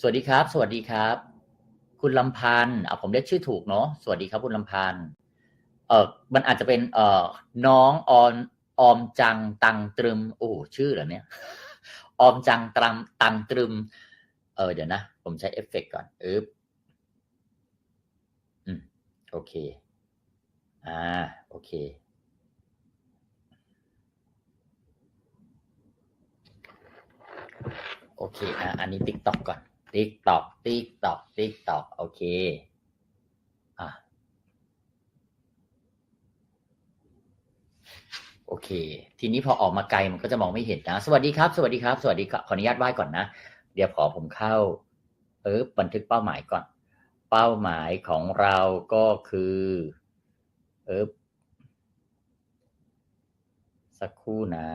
สวัสดีครับ สวัสดีครับ คุณลำพันธ์อะผมเรียกชื่อถูกเนาะสวัสดีครับคุณลำพันธ์เออมันอาจจะเป็นเอ่อน้องออนออมจังตังตรึมโอ้ชื่อเหรอเนี่ยออมจังตังตังตรึม เออเดี๋ยวนะ ผมใช้เอฟเฟกต์ก่อนอึ๊บอืมโอเค อ่า โอเค โอเคอะอันนี้ติ๊กตอกก่อน ติ๊กตอกติ๊กตอกติ๊กตอกโอเคอะโอเค ทีนี้พอออกมาไกลมันก็จะมองไม่เห็นนะ สวัสดีครับ สวัสดีครับ สวัสดีครับขออนุญาตไหว้ก่อนนะ เดี๋ยวขอผมเข้าเออบันทึกเป้าหมายก่อน เป้าหมายของเราก็คือเออสักครู่นะ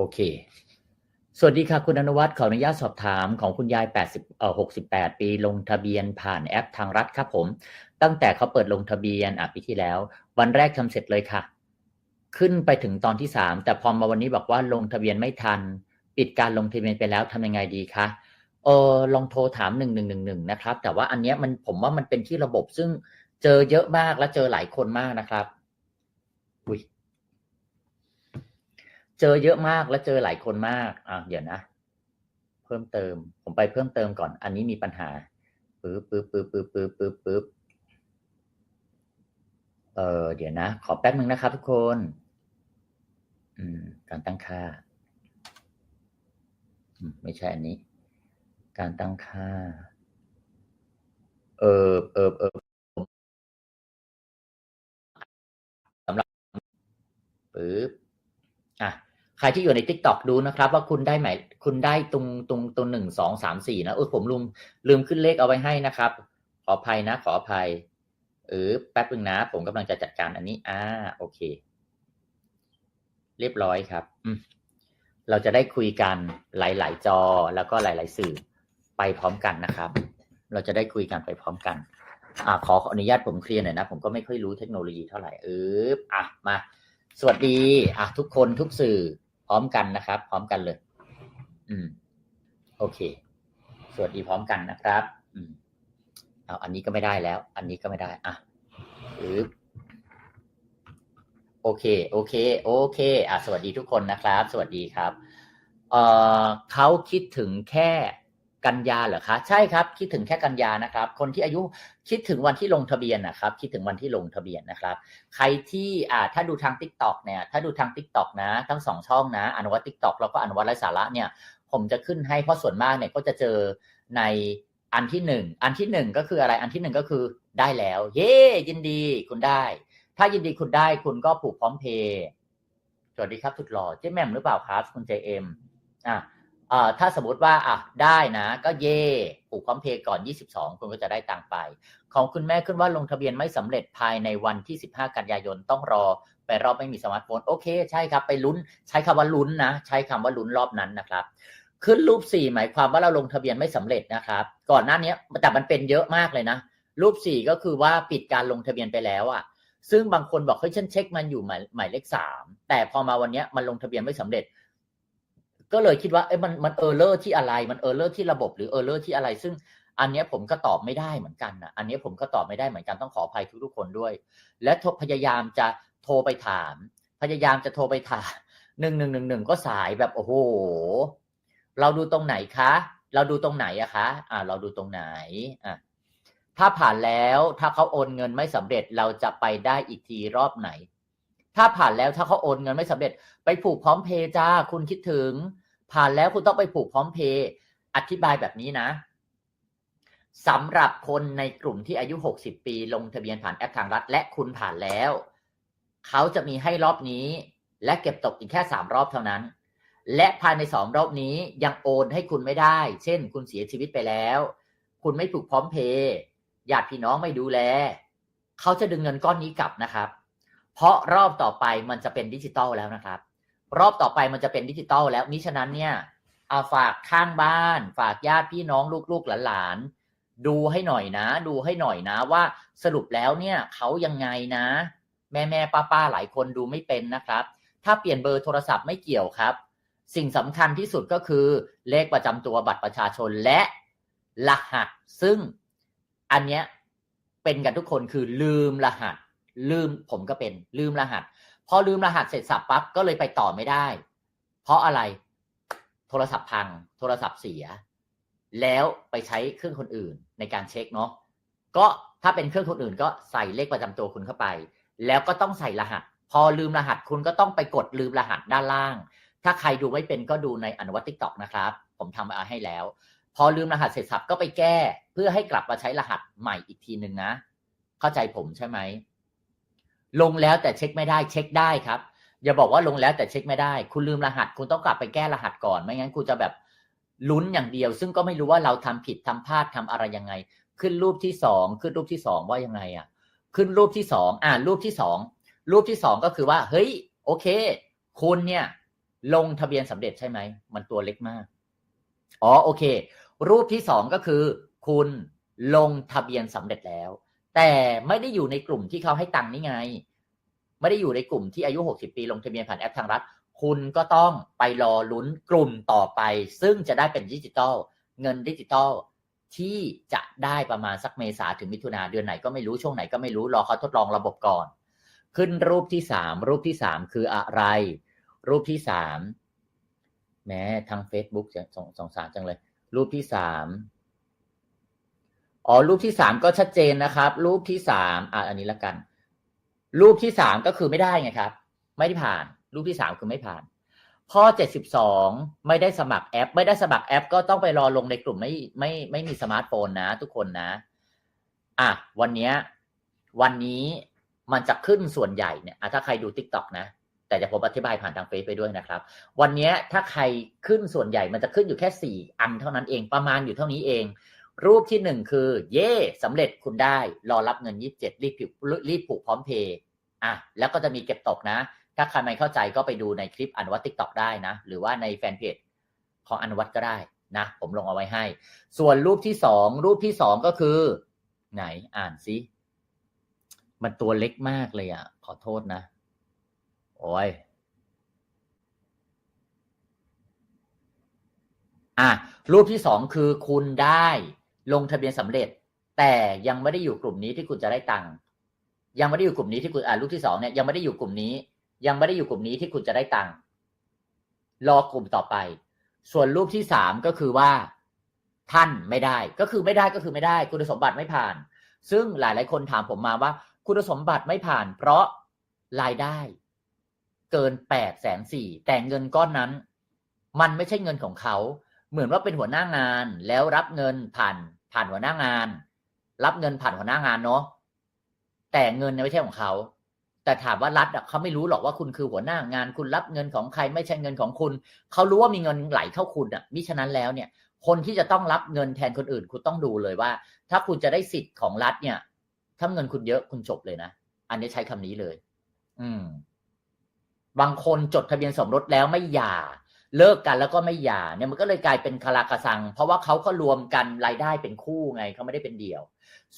โอเค สวัสดีค่ะ คุณอนุวัฒน์ขออนุญาตสอบถามของคุณยาย 80เอ่อ68 ปีลงทะเบียนผ่านแอปทางรัฐครับผม ตั้งแต่เขาเปิดลงทะเบียนอะปีที่แล้ว วันแรกทำเสร็จเลยค่ะ ขึ้นไปถึงตอนที่ 3 แต่พอมาวันนี้บอกว่าลงทะเบียนไม่ทัน ปิดการลงทะเบียนไปแล้วทำยังไงดีคะเออลองโทรถาม1111นะครับ แต่ว่าอันเนี้ยมันผมว่ามันเป็นที่ระบบซึ่งเจอเยอะมากและเจอหลายคนมากนะครับอุ้ย เจอเยอะมากและเจอหลายคนมากอะเดี๋ยวนะ เพิ่มเติม ผมไปเพิ่มเติมก่อน อันนี้มีปัญหาปึ๊บปึ๊บปึ๊บปึ๊บปึ๊บปึ๊บปึ๊บเออเดี๋ยวนะ ขอแป๊บนึงนะครับทุกคน อืม การตั้งค่า ไม่ใช่อันนี้ การตั้งค่า เออเออเออสำหรับปึ๊บอะ ใครที่อยู่ใน t ิ k t o k ดูนะครับ ว่าคุณได้ไหมคุณได้ตรงตรงตรงหนึ่งสองสามสี่นะเออผมลืมลืมขึ้นเลขเอาไว้ให้นะครับ ขออภัยนะ ขออภัยเออแป๊บนึงนะ ผมกำลังจะจัดการอันนี้ อ่า โอเค เรียบร้อยครับอืเราจะได้คุยกันหลาย ๆ จอแล้วก็หลาย ๆ สื่อไปพร้อมกันนะครับ เราจะได้คุยกันไปพร้อมกันอ่าขออนุญาตผมเคลียร์หน่อยนะ ผมก็ไม่ค่อยรู้เทคโนโลยีเท่าไหร่เอออะมา สวัสดีอะทุกคนทุกสื่อ ร้อมกันนะครับ พร้อมกันเลย อืม โอเค สวัสดีพร้อมกันนะครับ อืมเอาอันนี้ก็ไม่ได้แล้ว อันนี้ก็ไม่ได้ อะปึ๊บโอเค โอเค โอเค อะ สวัสดีทุกคนนะครับ สวัสดีครับ เอ่อเขาคิดถึงแค่ กันยาเหรอคะ ใช่ครับ คิดถึงแค่กันยานะครับ คนที่อายุคิดถึงวันที่ลงทะเบียนนะครับ คิดถึงวันที่ลงทะเบียนนะครับ ใครที่อ่าถ้าดูทาง t ิ k t o k เนี่ยถ้าดูทาง t ิ k t o k นะ ทั้งสองช่องนะอนุวัต t ิ k t o k แล้วก็อนุวัตไร้สาระเนี่ย ผมจะขึ้นให้เพราะส่วนมากเนี่ยก็จะเจอในอันที่หนึ่งอันที่หนึ่งก็คืออะไรอันที่หนึ่งก็คือได้แล้ว เย้ยินดีคุณได้ ถ้ายินดีคุณได้คุณก็ผูกพร้อมเพย์สวัสดีครับสุดหล่อเจ๊แม่มหรือเปล่าครับคุณเจเอ็มอะ ถ้าสมมติว่าอะได้นะ ก็เย่ผูกพร้อมเพย์ก่อน 22 คุณก็จะได้ตังไป ของคุณแม่ขึ้นว่าลงทะเบียนไม่สำเร็จภายในวันที่ 15 กันยายนต้องรอ ไปรอบไม่มีสมาร์ทโฟน โอเค ใช่ครับ ไปลุ้น ใช้คำว่าลุ้นนะ ใช้คำว่าลุ้นรอบนั้นนะครับ ขึ้นรูป 4 หมายความว่าเราลงทะเบียนไม่สำเร็จนะครับ ก่อนหน้านี้แต่มันเป็นเยอะมากเลยนะ รูป 4 ก็คือว่าปิดการลงทะเบียนไปแล้วอะซึ่งบางคนบอกเฮ้ยฉันเช็คมันอยู่หมายหมายเลขสามแต่พอมาวันนี้มันลงทะเบียนไม่สำเร็จ ก็เลยคิดว่าเอ้ยมันมันเออร์เลอร์ที่อะไรมันเออร์เลอร์ที่ระบบหรือเออร์เลอร์ที่อะไร ซึ่งอันนี้ผมก็ตอบไม่ได้เหมือนกันนะอันนี้ผมก็ตอบไม่ได้เหมือนกันต้องขออภัยทุกๆคนด้วย และพยายามจะโทรไปถาม พยายามจะโทรไปถามหนึ่งหนึ่งหนึ่งหนึ่งก็สายแบบโอ้โหเราดูตรงไหนคะ เราดูตรงไหนอะคะ อ่า เราดูตรงไหนอะถ้าผ่านแล้วถ้าเขาโอนเงินไม่สำเร็จเราจะไปได้อีกทีรอบไหน ถ้าผ่านแล้วถ้าเขาโอนเงินไม่สำเร็จ ไปผูกพร้อมเพย์จ้าคุณคิดถึง ผ่านแล้วคุณต้องไปผูกพร้อมเพย์อธิบายแบบนี้นะสำหรับคนในกลุ่มที่อายุ 60 ปี ลงทะเบียนผ่านแอปทางรัฐ และคุณผ่านแล้ว เขาจะมีให้รอบนี้ และเก็บตกอีกแค่สามรอบเท่านั้น และภายในสองรอบนี้ยังโอนให้คุณไม่ได้ เช่น คุณเสียชีวิตไปแล้ว คุณไม่ผูกพร้อมเพย์ญาติพี่น้องไม่ดูแล เขาจะดึงเงินก้อนนี้กลับนะครับ เพราะรอบต่อไปมันจะเป็นดิจิตอลแล้วนะครับ รอบต่อไปมันจะเป็นดิจิตอลแล้วมิฉะนั้นเนี่ยเอาฝากข้างบ้าน ฝากญาติพี่น้องลูกๆหลานๆดูให้หน่อยนะ ดูให้หน่อยนะว่าสรุปแล้วเนี่ยเขายังไงนะ แม่แม่ป้าป้าหลายคนดูไม่เป็นนะครับ ถ้าเปลี่ยนเบอร์โทรศัพท์ไม่เกี่ยวครับ สิ่งสำคัญที่สุดก็คือเลขประจำตัวบัตรประชาชนและรหัส ซึ่งอันเนี้ยเป็นกันทุกคนคือลืมรหัส ลืมผมก็เป็นลืมรหัส พอลืมรหัสเสร็จสับปั๊บก็เลยไปต่อไม่ได้ เพราะอะไรโทรศัพท์พัง โทรศัพท์เสีย แล้วไปใช้เครื่องคนอื่นในการเช็คเนาะก็ถ้าเป็นเครื่องคนอื่นก็ใส่เลขประจำตัวคุณเข้าไป แล้วก็ต้องใส่รหัส พอลืมรหัสคุณก็ต้องไปกดลืมรหัสด้านล่าง ถ้าใครดูไม่เป็นก็ดูในอนุวัติกต็อกนะครับ ผมทำมาให้แล้ว พอลืมรหัสเสร็จสับก็ไปแก้ เพื่อให้กลับมาใช้รหัสใหม่อีกทีหนึ่งนะ เข้าใจผมใช่ไหม ลงแล้วแต่เช็คไม่ได้เช็คได้ครับ อย่าบอกว่าลงแล้วแต่เช็คไม่ได้ คุณลืมรหัส คุณต้องกลับไปแก้รหัสก่อน ไม่งั้นคุณจะแบบลุ้นอย่างเดียว ซึ่งก็ไม่รู้ว่าเราทำผิดทำพลาดทำอะไรยังไง ขึ้นรูปที่สองขึ้นรูปที่สองว่ายังไงอะ ขึ้นรูปที่สองอ่ารูปที่สองรูปที่สองก็คือว่า เฮ้ย โอเค คุณเนี่ย ลงทะเบียนสำเร็จใช่ไหมมันตัวเล็กมากอ๋อโอเค รูปที่สองก็คือ คุณลงทะเบียนสำเร็จแล้ว แต่ไม่ได้อยู่ในกลุ่มที่เขาให้ตังค์นี่ไง ไม่ได้อยู่ในกลุ่มที่อายุ 60 ปีลงทะเบียนผ่านแอปทางรัฐ คุณก็ต้องไปรอลุ้นกลุ่มต่อไป ซึ่งจะได้เป็นดิจิตอลเงินดิจิตอลที่จะได้ประมาณสักเมษาถึงมิถุนาเดือนไหนก็ไม่รู้ช่วงไหนก็ไม่รู้รอเขาทดลองระบบก่อน ขึ้นรูปที่สามรูปที่สามคืออะไร รูปที่สามแม้ทาง Facebook จะสงสงสารจังเลย รูปที่สาม อ๋อรูปที่สามก็ชัดเจนนะครับ รูปที่สามอะอันนี้ละกัน รูปที่สามก็คือไม่ได้ไงครับ ไม่ได้ผ่าน รูปที่สามคือไม่ผ่าน ข้อเจ็ดสิบสองไม่ได้สมัครแอป ไม่ได้สมัครแอป ก็ต้องไปรอลงในกลุ่มไม่ไม่ไม่มีสมาร์ทโฟนนะ ทุกคนนะ อะวันเนี้ยวันนี้มันจะขึ้นส่วนใหญ่เนี่ยอะถ้าใครดู t ิ k t o k นะ แต่จะผมอธิบายผ่านทางเฟซไปด้วยนะครับ วันนี้ถ้าใครขึ้นส่วนใหญ่มันจะขึ้นอยู่แค่สี่อันเท่านั้นเองประมาณอยู่เท่านี้เอง รูปที่หนึ่งคือ เย่สำเร็จคุณได้ รอรับเงินยี่สิบเจ็ดรีบผูกรีบผูกพร้อมเพย์อะแล้วก็จะมีเก็บตกนะ ถ้าใครไม่เข้าใจก็ไปดูในคลิปอนุวัตติ๊กต็อกได้นะ หรือว่าในแฟนเพจของอนุวัตก็ได้นะ ผมลงเอาไว้ให้ ส่วนรูปที่สองรูปที่สองก็คือ ไหนอ่านสิมันตัวเล็กมากเลยอะ ขอโทษนะ โอ้ยอะรูปที่สองคือคุณได้ ลงทะเบียนสำเร็จ แต่ยังไม่ได้อยู่กลุ่มนี้ที่คุณจะได้ตังค์ยังไม่ได้อยู่กลุ่มนี้ที่คุณอ่ารูปที่สองเนี่ยยังไม่ได้อยู่กลุ่มนี้ ยังไม่ได้อยู่กลุ่มนี้ที่คุณจะได้ตังค์รอกลุ่มต่อไป ส่วนรูปที่สามก็คือว่าท่านไม่ได้ ก็คือไม่ได้ก็คือไม่ได้ คุณสมบัติไม่ผ่าน ซึ่งหลาย ๆ คนถามผมมาว่า คุณสมบัติไม่ผ่าน เพราะรายได้ เกินแปดแสนสี่แต่เงินก้อนนั้น มันไม่ใช่เงินของเขา เหมือนว่าเป็นหัวหน้างาน แล้วรับเงินผ่านผ่านหัวหน้างาน รับเงินผ่านหัวหน้างานเนาะแต่เงินไม่ใช่ของเขาแต่ถามว่ารัฐเขาไม่รู้หรอกว่าคุณคือหัวหน้างาน คุณรับเงินของใครไม่ใช่เงินของคุณ เขารู้ว่ามีเงินไหลเข้าคุณอะมิฉะนั้นแล้วเนี่ย คนที่จะต้องรับเงินแทนคนอื่น คุณต้องดูเลยว่า ถ้าคุณจะได้สิทธิ์ของรัฐเนี่ย ถ้าเงินคุณเยอะคุณจบเลยนะ อันนี้ใช้คำนี้เลย อืม บางคนจดทะเบียนสมรสแล้วไม่หย่า เลิกกันแล้วก็ไม่หย่าเนี่ยมันก็เลยกลายเป็นคาราคาซัง เพราะว่าเขาก็รวมกันรายได้เป็นคู่ไงเขาไม่ได้เป็นเดี่ยว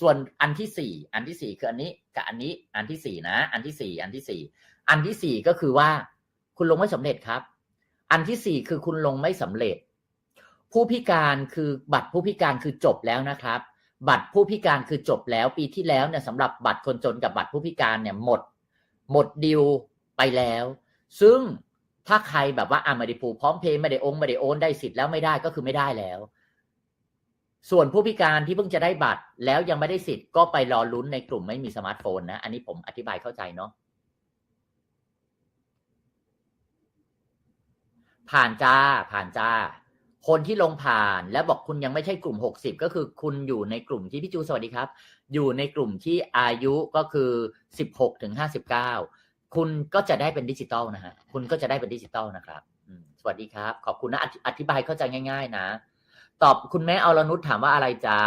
ส่วนอันที่สี่อันที่สี่คืออันนี้กับอันนี้อันที่สี่นะ อันที่สี่อันที่สี่อันที่สี่ก็คือว่า คุณลงไม่สำเร็จครับ อันที่สี่คือคุณลงไม่สำเร็จ ผู้พิการคือบัตรผู้พิการคือจบแล้วนะครับ บัตรผู้พิการคือจบแล้วปีที่แล้วเนี่ยสำหรับบัตรคนจนกับบัตรผู้พิการเนี่ยหมด หมดดิวไปแล้ว ซึ่ง ถ้าใครแบบว่าอะไม่ได้ผูกพร้อมเพย์ไม่ได้องไม่ได้โอนได้สิทธิ์แล้วไม่ได้ก็คือไม่ได้แล้ว ส่วนผู้พิการที่เพิ่งจะได้บัตร แล้วยังไม่ได้สิทธิ์ก็ไปรอลุ้นในกลุ่มไม่มีสมาร์ทโฟนนะ อันนี้ผมอธิบายเข้าใจเนาะผ่านจ้าผ่านจ้า คนที่ลงผ่านแล้วบอกคุณยังไม่ใช่กลุ่มหกสิบก็คือคุณอยู่ในกลุ่มที่พี่จูสวัสดีครับ อยู่ในกลุ่มที่อายุก็คือสิบหกถึงห้าสิบเก้า คุณก็จะได้เป็นดิจิตอลนะฮะ คุณก็จะได้เป็นดิจิตอลนะครับสวัสดีครับ ขอบคุณนะ อธิบายเข้าใจง่าย ๆ นะ ตอบคุณแม่อรนุชถามว่าอะไรจ๊ะ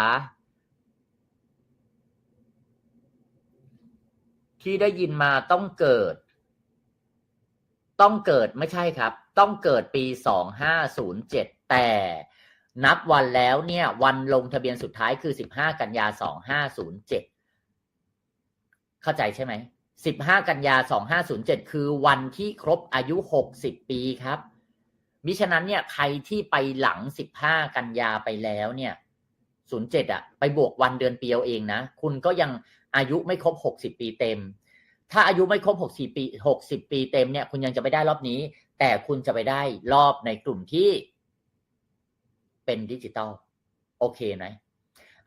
ที่ได้ยินมาต้องเกิด ต้องเกิดไม่ใช่ครับ ต้องเกิดปีสองห้าศูนย์เจ็ดแต่นับวันแล้วเนี่ย วันลงทะเบียนสุดท้ายคือ15กันยา2507เข้าใจใช่ไหม 15 กันยา 2507 คือวันที่ครบอายุ 60 ปีครับ มิฉะนั้นเนี่ยใครที่ไปหลัง 15 กันยาไปแล้วเนี่ย 07อะไปบวกวันเดือนปีเอาเองนะ คุณก็ยังอายุไม่ครบ 60 ปีเต็ม ถ้าอายุไม่ครบ 60 ปี 60 ปีเต็มเนี่ย คุณยังจะไม่ได้รอบนี้ แต่คุณจะไปได้รอบในกลุ่มที่เป็นดิจิตอลโอเคไหม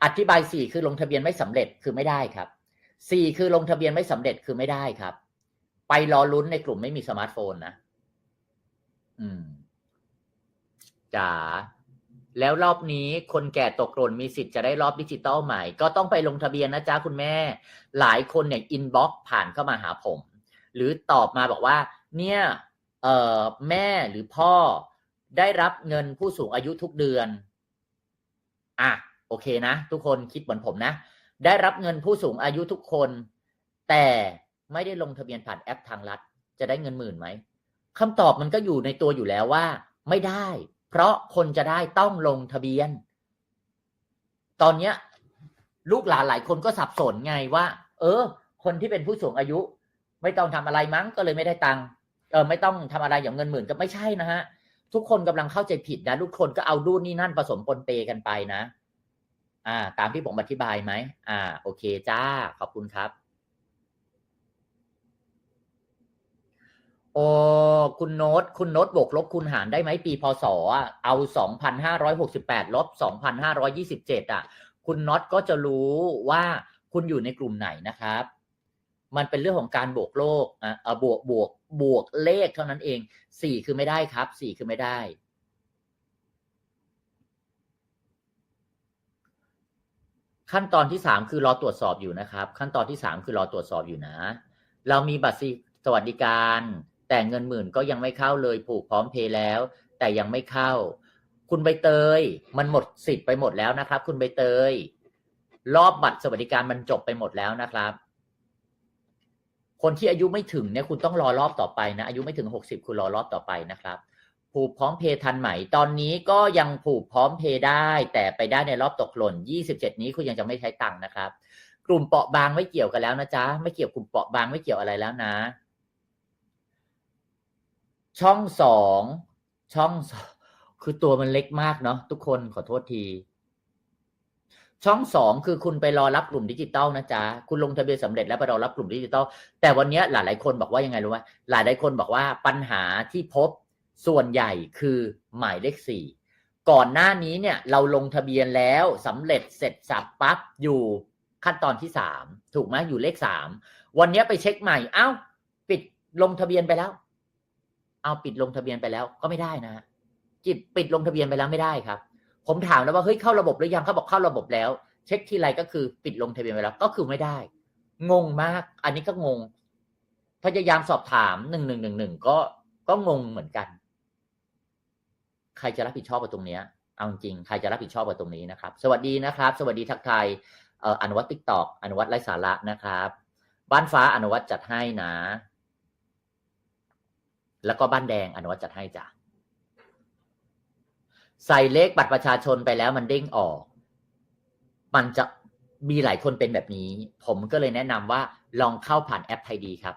อธิบายสี่คือลงทะเบียนไม่สำเร็จคือไม่ได้ครับ สี่คือลงทะเบียนไม่สำเร็จคือไม่ได้ครับ ไปรอลุ้นในกลุ่มไม่มีสมาร์ทโฟนนะ อืมจ๋าแล้วรอบนี้คนแก่ตกหล่นมีสิทธิ์จะได้รอบดิจิตอลใหม่ ก็ต้องไปลงทะเบียนนะจ๊ะคุณแม่ หลายคนเนี่ยอินบ็อกผ่านเข้ามาหาผม หรือตอบมาบอกว่า เนี่ยเอ่อแม่หรือพ่อได้รับเงินผู้สูงอายุทุกเดือน อะ โอเคนะ ทุกคนคิดเหมือนผมนะ ได้รับเงินผู้สูงอายุทุกคน แต่ไม่ได้ลงทะเบียนผ่านแอปทางรัฐ จะได้เงินหมื่นไหมคำตอบมันก็อยู่ในตัวอยู่แล้วว่า ไม่ได้ เพราะคนจะได้ต้องลงทะเบียน ตอนเนี้ย ลูกหลานหลายคนก็สับสนไงว่า เออ คนที่เป็นผู้สูงอายุ ไม่ต้องทำอะไรมั้งก็เลยไม่ได้ตังค์เออไม่ต้องทำอะไรอย่างเงินหมื่นก็ไม่ใช่นะฮะ ทุกคนกำลังเข้าใจผิดนะทุกคนก็เอาดูนี่นั่นผสมปนเปกันไปนะ อ่า ตามที่ผมอธิบายไหมอ่า โอเคจ้า ขอบคุณครับ โอ้คุณโน้ตคุณโน้ตบวกลบคูณหารได้ไหมปีพศอะเอาสองพันห้าร้อยหกสิบแปดลบสองพันห้าร้อยี่สิบเจ็ดอะ คุณน็อตก็จะรู้ว่าคุณอยู่ในกลุ่มไหนนะครับ มันเป็นเรื่องของการบวกโลกอะบวกบวกบวกเลขเท่านั้นเองสี่คือไม่ได้ครับสี่คือไม่ได้ ขั้นตอนที่สามคือรอตรวจสอบอยู่นะครับ ขั้นตอนที่สามคือรอตรวจสอบอยู่นะ เรามีบัตรสวัสดิการ แต่เงินหมื่นก็ยังไม่เข้าเลยผูกพร้อมเพย์แล้ว แต่ยังไม่เข้า คุณใบเตย มันหมดสิทธิ์ไปหมดแล้วนะครับ คุณใบเตย รอบบัตรสวัสดิการมันจบไปหมดแล้วนะครับ คนที่อายุไม่ถึงเนี่ยคุณต้องรอรอบต่อไปนะอายุไม่ถึงหกสิบคุณรอรอบต่อไปนะครับ ผูกพร้อมเพย์ทันไหม ตอนนี้ก็ยังผูกพร้อมเพย์ได้ แต่ไปได้ในรอบตกหล่นยี่สิบเจ็ดนี้คุณยังจะไม่ใช้ตังค์นะครับ กลุ่มเปราะบางไม่เกี่ยวกันแล้วนะจ๊ะ ไม่เกี่ยวกลุ่มเปราะบางไม่เกี่ยวอะไรแล้วนะ ช่องสองช่องสองคือตัวมันเล็กมากเนาะทุกคนขอโทษทีช่องสองคือคุณไปรอรับกลุ่มดิจิตอลนะจ๊ะ คุณลงทะเบียนสำเร็จแล้วไปรอรับกลุ่มดิจิตอลแต่วันนี้หลายหลายคนบอกว่ายังไงรู้ไหมหลายหลายคนบอกว่าปัญหาที่พบ ส่วนใหญ่คือหมายเลขสี่ก่อนหน้านี้เนี่ยเราลงทะเบียนแล้วสำเร็จเสร็จสับปั๊บอยู่ขั้นตอนที่สามถูกไหมอยู่เลขสามวันนี้ไปเช็คใหม่เอ้า ปิดลงทะเบียนไปแล้ว เอาปิดลงทะเบียนไปแล้วก็ไม่ได้นะจิตปิดลงทะเบียนไปแล้วไม่ได้ครับ ผมถามแล้วว่าเฮ้ยเข้าระบบหรือยังเขาบอกเข้าระบบแล้ว เช็คทีไรก็คือปิดลงทะเบียนไปแล้วก็คือไม่ได้ งงมาก อันนี้ก็งงพยายามสอบถามหนึ่งหนึ่งหนึ่งหนึ่งก็ก็งงเหมือนกัน ใครจะรับผิดชอบกับตรงเนี้ยเอาจริงใครจะรับผิดชอบกับตรงนี้นะครับ สวัสดีนะครับ สวัสดีทักทายเอ่ออนุวัตติ๊กตอกอนุวัตไร้สาระนะครับ บ้านฟ้าอนุวัตจัดให้นะ แล้วก็บ้านแดงอนุวัตจัดให้จ้ะใส่เลขบัตรประชาชนไปแล้วมันเด้งออก มันจะมีหลายคนเป็นแบบนี้ ผมก็เลยแนะนำว่าลองเข้าผ่านแอปไทยดีครับ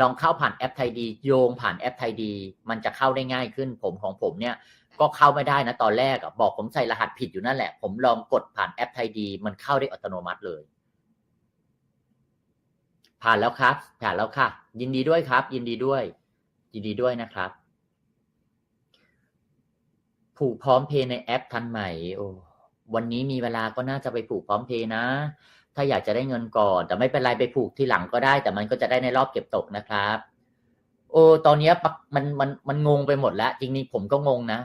ลองเข้าผ่านแอปไทยดี โยงผ่านแอปไทยดี มันจะเข้าได้ง่ายขึ้น ผมของผมเนี่ย ก็เข้าไม่ได้นะตอนแรกอะบอกผมใส่รหัสผิดอยู่นั่นแหละ ผมลองกดผ่านแอปไทยดี มันเข้าได้อัตโนมัติเลย ผ่านแล้วครับ ผ่านแล้วค่ะ ยินดีด้วยครับ ยินดีด้วย ยินดีด้วยนะครับ ผูกพร้อมเพย์ในแอปทันไหม่โอ้วันนี้มีเวลาก็น่าจะไปผูกพร้อมเพย์นะ ถ้าอยากจะได้เงินก่อน แต่ไม่เป็นไรไปผูกทีหลังก็ได้ แต่มันก็จะได้ในรอบเก็บตกนะครับ โอ้ตอนนี้มันมันมันงงไปหมดแล้ว จริงๆผมก็งงนะ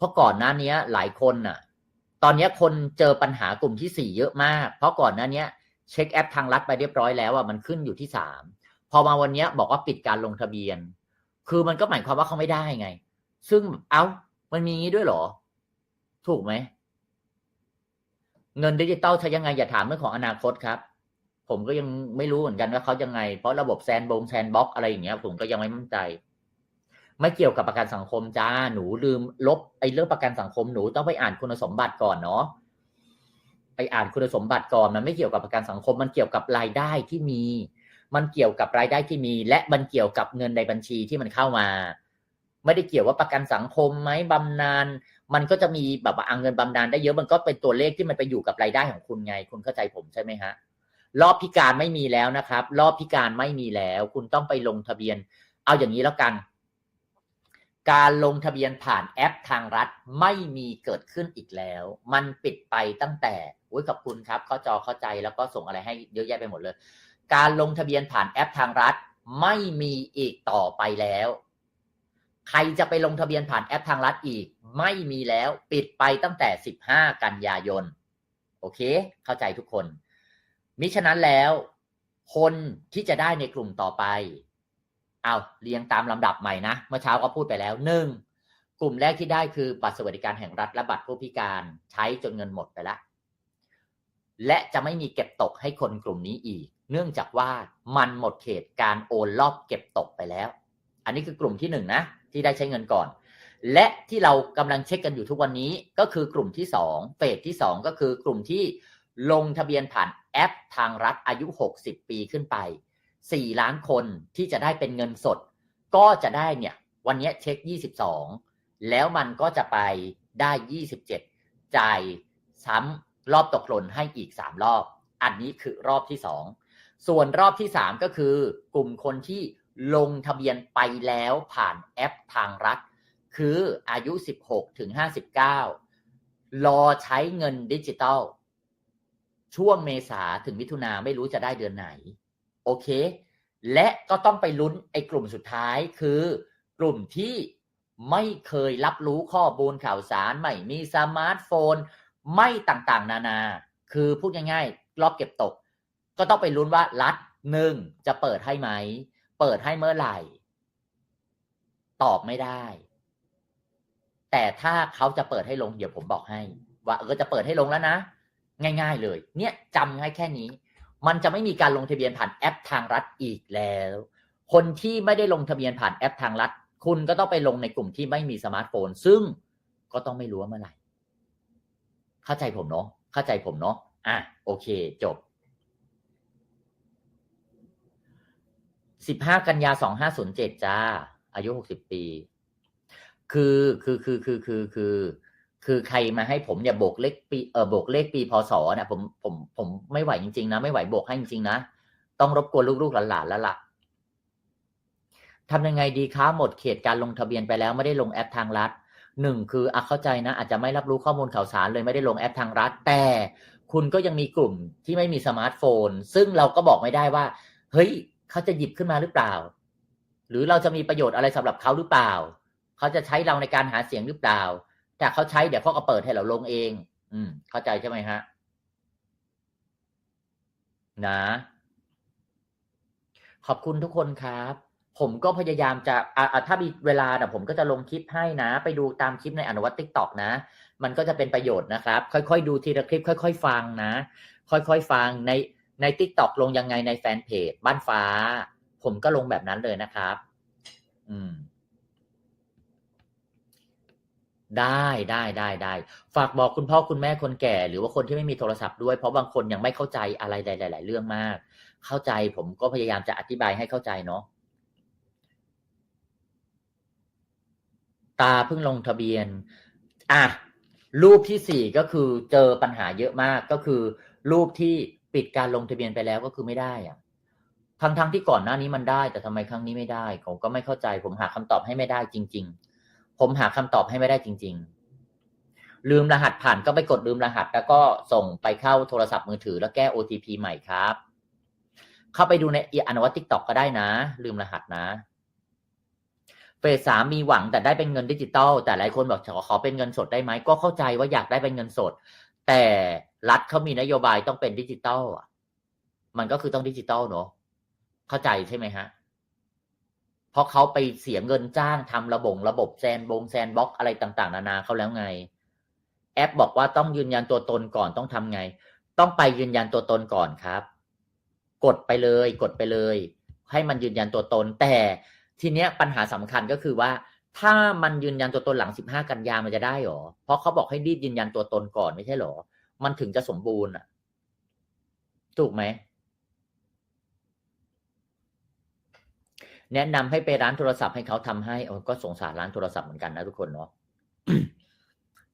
เพราะก่อนหน้านี้หลายคนน่ะ ตอนนี้คนเจอปัญหากลุ่มที่สี่เยอะมาก เพราะก่อนหน้านี้เช็คแอปทางรัฐไปเรียบร้อยแล้วอะมันขึ้นอยู่ที่สามพอมาวันนี้บอกว่าปิดการลงทะเบียน คือมันก็หมายความว่าเขาไม่ได้ไง ซึ่งเอ้ามันมีงี้ด้วยเหรอ ถูกไหม เงินดิจิตอลใช้ยังไงอย่าถามเรื่องของอนาคตครับ ผมก็ยังไม่รู้เหมือนกันว่าเขายังไง เพราะระบบแซนบงแซนบ็อกอะไรอย่างเงี้ย ผมก็ยังไม่มั่นใจ ไม่เกี่ยวกับประกันสังคมจ้าหนูลืมลบไอ้เรื่องประกันสังคมหนูต้องไปอ่านคุณสมบัติก่อนเนาะไปอ่านคุณสมบัติก่อนมันไม่เกี่ยวกับประกันสังคม มันเกี่ยวกับรายได้ที่มี มันเกี่ยวกับรายได้ที่มี และมันเกี่ยวกับเงินในบัญชีที่มันเข้ามา ไม่ได้เกี่ยวว่าประกันสังคมไหมบำนาญมันก็จะมีแบบว่าเอาเงินบำนาญได้เยอะมันก็เป็นตัวเลขที่มันไปอยู่กับรายได้ของคุณไง คุณเข้าใจผมใช่ไหมฮะรอบพิการไม่มีแล้วนะครับ รอบพิการไม่มีแล้ว คุณต้องไปลงทะเบียน เอาอย่างนี้แล้วกัน การลงทะเบียนผ่านแอปทางรัฐไม่มีเกิดขึ้นอีกแล้ว มันปิดไปตั้งแต่อุ้ยขอบคุณครับ เข้าจอเข้าใจแล้วก็ส่งอะไรให้เยอะแยะไปหมดเลย การลงทะเบียนผ่านแอปทางรัฐ ไม่มีอีกต่อไปแล้ว ใครจะไปลงทะเบียนผ่านแอปทางรัฐอีก ไม่มีแล้ว ปิดไปตั้งแต่ 15 กันยายน โอเค เข้าใจทุกคน มิฉะนั้นแล้ว คนที่จะได้ในกลุ่มต่อไป เอาเรียงตามลำดับใหม่นะ เมื่อเช้าก็พูดไปแล้วหนึ่งกลุ่มแรกที่ได้คือบัตรสวัสดิการแห่งรัฐและบัตรผู้พิการใช้จนเงินหมดไปแล้วและจะไม่มีเก็บตกให้คนกลุ่มนี้อีก เนื่องจากว่ามันหมดเขตการโอนรอบเก็บตกไปแล้ว อันนี้คือกลุ่มที่หนึ่งนะ ที่ได้ใช้เงินก่อน และที่เรากำลังเช็คกันอยู่ทุกวันนี้ก็คือกลุ่มที่สองเฟสที่สองก็คือกลุ่มที่ลงทะเบียนผ่านแอปทางรัฐอายุ 60 ปีขึ้นไป 4 ล้านคนที่จะได้เป็นเงินสด ก็จะได้เนี่ย วันนี้เช็ค 22 แล้วมันก็จะไปได้ 27 จ่ายซ้ำรอบตกหล่นให้อีก 3 รอบ อันนี้คือรอบที่ 2 ส่วนรอบที่ 3 ก็คือกลุ่มคนที่ลงทะเบียนไปแล้วผ่านแอปทางรัฐ คืออายุ 16 ถึง 59 รอใช้เงินดิจิตอลช่วงเมษาถึงมิถุนาไม่รู้จะได้เดือนไหน อเค และก็ต้องไปลุ้นไอ้กลุ่มสุดท้ายคือกลุ่มที่ไม่เคยรับรู้ข้อมูลข่าวสาร ไม่มีสมาร์ทโฟน ไม่ต่างๆ นานา คือพูดง่ายๆ รอบเก็บตก ก็ต้องไปลุ้นว่ารัฐหนึ่งจะเปิดให้ไหม เปิดให้เมื่อไหร่ ตอบไม่ได้ แต่ถ้าเขาจะเปิดให้ลง เดี๋ยวผมบอกให้ ว่าเออจะเปิดให้ลงแล้วนะ ง่าย ๆ เลย เนี่ยจำง่ายแค่นี้ มันจะไม่มีการลงทะเบียนผ่านแอปทางรัฐอีกแล้ว คนที่ไม่ได้ลงทะเบียนผ่านแอปทางรัฐ คุณก็ต้องไปลงในกลุ่มที่ไม่มีสมาร์ทโฟน ซึ่งก็ต้องไม่รู้ว่าเมื่อไหร่ เข้าใจผมเนาะ เข้าใจผมเนาะ อะ โอเค จบสิบห้ากันยาสองห้าศูนย์เจ็ดจ้า อายุหกสิบปี คือ คือ คือ คือ คือ คือ คือใครมาให้ผมเนี่ยโบกเลขปีเออโบกเลขปีพศเนี่ยผมผมผมไม่ไหวจริงๆนะไม่ไหวโบกให้จริงๆนะต้องรบกวนลูกๆหลานๆแล้วล่ะทำยังไงดีคะหมดเขตการลงทะเบียนไปแล้วไม่ได้ลงแอปทางรัฐหนึ่งคืออะเข้าใจนะ อาจจะไม่รับรู้ข้อมูลข่าวสารเลยไม่ได้ลงแอปทางรัฐ แต่คุณก็ยังมีกลุ่มที่ไม่มีสมาร์ทโฟน ซึ่งเราก็บอกไม่ได้ว่า เฮ้ย เขาจะหยิบขึ้นมาหรือเปล่า หรือเราจะมีประโยชน์อะไรสำหรับเขาหรือเปล่า เขาจะใช้เราในการหาเสียงหรือเปล่า แต่เขาใช้เดี๋ยวเขาก็เปิดให้เราลงเอง อืม เข้าใจใช่ไหมฮะ นะ ขอบคุณทุกคนครับ ผมก็พยายามจะอะถ้ามีเวลาเดี๋ยวผมก็จะลงคลิปให้นะ ไปดูตามคลิปในอนุวัตติ๊กต็อกนะ มันก็จะเป็นประโยชน์นะครับ ค่อยๆดูทีละคลิป ค่อย ๆ ฟังนะ ค่อยๆฟังในในติ๊กต็อกลงยังไงในแฟนเพจบ้านฟ้า ผมก็ลงแบบนั้นเลยนะครับ อืม ได้ได้ได้ได้ฝากบอกคุณพ่อคุณแม่คนแก่ หรือว่าคนที่ไม่มีโทรศัพท์ด้วย เพราะบางคนยังไม่เข้าใจอะไรหลาย ๆ เรื่องมาก เข้าใจผมก็พยายามจะอธิบายให้เข้าใจเนาะตาเพิ่งลงทะเบียน อะ รูปที่สี่ก็คือเจอปัญหาเยอะมากก็คือ รูปที่ปิดการลงทะเบียนไปแล้วก็คือไม่ได้อะทั้งทั้งที่ก่อนหน้านี้มันได้ แต่ทำไมครั้งนี้ไม่ได้ ผมก็ไม่เข้าใจ ผมหาคำตอบให้ไม่ได้จริง ๆ ผมหาคำตอบให้ไม่ได้จริง ๆ ลืมรหัสผ่านก็ไปกดลืมรหัส แล้วก็ส่งไปเข้าโทรศัพท์มือถือ แล้วแก้ OTP ใหม่ครับ เข้าไปดูในอนวัตทิกตอกก็ได้นะ ลืมรหัสนะเฟสสามมีหวังแต่ได้เป็นเงินดิจิตอลแต่หลายคนบอกขอขอเป็นเงินสดได้ไหมก็เข้าใจว่าอยากได้เป็นเงินสด แต่รัฐเขามีนโยบายต้องเป็นดิจิตอลอะมันก็คือต้องดิจิตอลเนอะเข้าใจใช่ไหมฮะ เพราะเขาไปเสียเงินจ้างทำระบบระบบแซนบงแซนบ็อกอะไรต่างๆ นานาเขาแล้วไง แอปบอกว่าต้องยืนยันตัวตนก่อนต้องทำไง ต้องไปยืนยันตัวตนก่อนครับ กดไปเลยกดไปเลย ให้มันยืนยันตัวตน แต่ทีเนี้ยปัญหาสำคัญก็คือว่า ถ้ามันยืนยันตัวตนหลังสิบห้ากันยามันจะได้หรอ เพราะเขาบอกให้รีบยืนยันตัวตนก่อนไม่ใช่หรอ มันถึงจะสมบูรณ์อะถูกไหม แนะนำให้ไปร้านโทรศัพท์ให้เขาทำให้โอ้ก็สงสารร้านโทรศัพท์เหมือนกันนะทุกคนเนาะ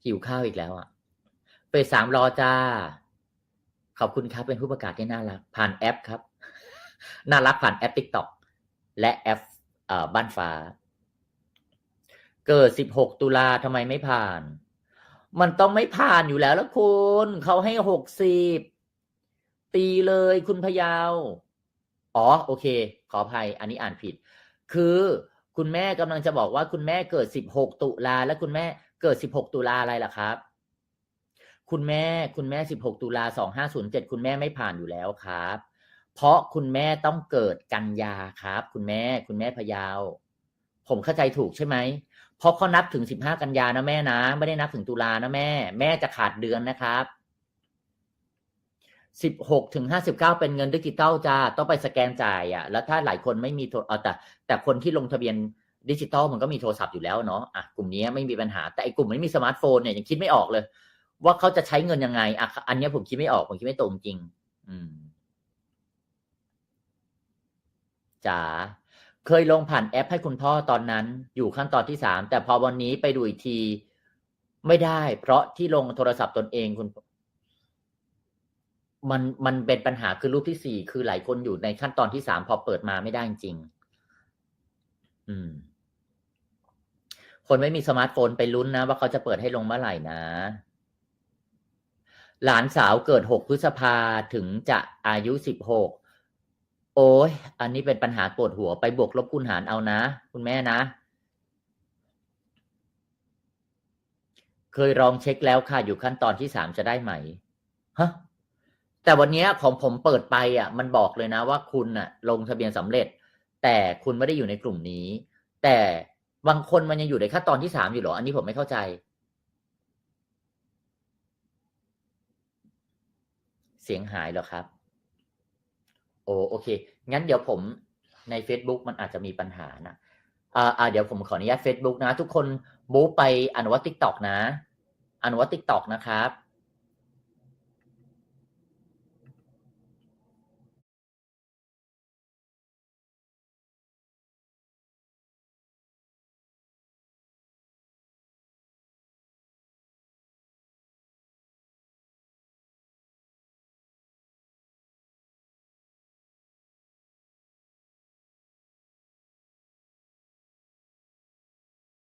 หิวข้าวอีกแล้วอะเฟสสามรอจ้า ขอบคุณครับเป็นผู้ประกาศที่น่ารัก ผ่านแอปครับ น่ารักผ่านแอป TikTok และแอปอบ้านฟ้า เกิด16ตุลาทำไมไม่ผ่าน มันต้องไม่ผ่านอยู่แล้วล้วคุณเขาให้60ตีเลยคุณพยาว อ๋อ โอเค ขออภัย อันนี้อ่านผิด คือคุณแม่กำลังจะบอกว่าคุณแม่เกิด16ตุลาและคุณแม่เกิด16ตุลาอะไรล่ะครับ คุณแม่คุณแม่16ตุลา2507คุณแม่ไม่ผ่านอยู่แล้วครับ เพราะคุณแม่ต้องเกิดกันยาครับ คุณแม่คุณแม่พยาว ผมเข้าใจถูกใช่ไหมเพราะเขานับถึง15กันยานะแม่นะ ไม่ได้นับถึงตุลานะแม่ แม่จะขาดเดือนนะครับ 16ถึง59เก้าเป็นเงินดิจิตอลจ้าต้องไปสแกนจ่ายอะ แล้วถ้าหลายคนไม่มีโทรเอาแต่ แต่คนที่ลงทะเบียนดิจิตอลมันก็มีโทรศัพท์อยู่แล้วเนาะอะกลุ่มนี้ไม่มีปัญหาแต่ไอ้กลุ่มไม่มีสมาร์ทโฟนเนี่ยยังคิดไม่ออกเลย ว่าเขาจะใช้เงินยังไงอะอันนี้ผมคิดไม่ออกผมคิดไม่ตรงจริง อืมจ๋าเคยลงผ่านแอปให้คุณพ่อตอนนั้น อยู่ขั้นตอนที่สามแต่พอวันนี้ไปดูอีกที ไม่ได้ เพราะที่ลงโทรศัพท์ตนเองคุณ มันมันเป็นปัญหาคือรูปที่สี่คือหลายคนอยู่ในขั้นตอนที่สามพอเปิดมาไม่ได้จริง อืม คนไม่มีสมาร์ทโฟนไปลุ้นนะ ว่าเขาจะเปิดให้ลงเมื่อไหร่นะ หลานสาวเกิดหกพฤษภาถึงจะอายุสิบหกโอ้ยอันนี้เป็นปัญหาปวดหัวไปบวกลบคูณหารเอานะ คุณแม่นะ เคยลองเช็คแล้วค่ะ อยู่ขั้นตอนที่สามจะได้ไหมฮะ แต่วันนี้ของผมเปิดไปอะ มันบอกเลยนะว่าคุณอะ ลงทะเบียนสำเร็จ แต่คุณไม่ได้อยู่ในกลุ่มนี้ แต่บางคนมันยังอยู่ในขั้นตอนที่สามอยู่หรอ อันนี้ผมไม่เข้าใจเสียงหายเหรอครับ โอโอเค งั้นเดี๋ยวผมใน Facebook มันอาจจะมีปัญหานะอ่าอ่าเดี๋ยวผมขออนุญาต Facebook นะ ทุกคนบู๊ไปอนุวัต TikTok นะ อนุวัต TikTok นะครับ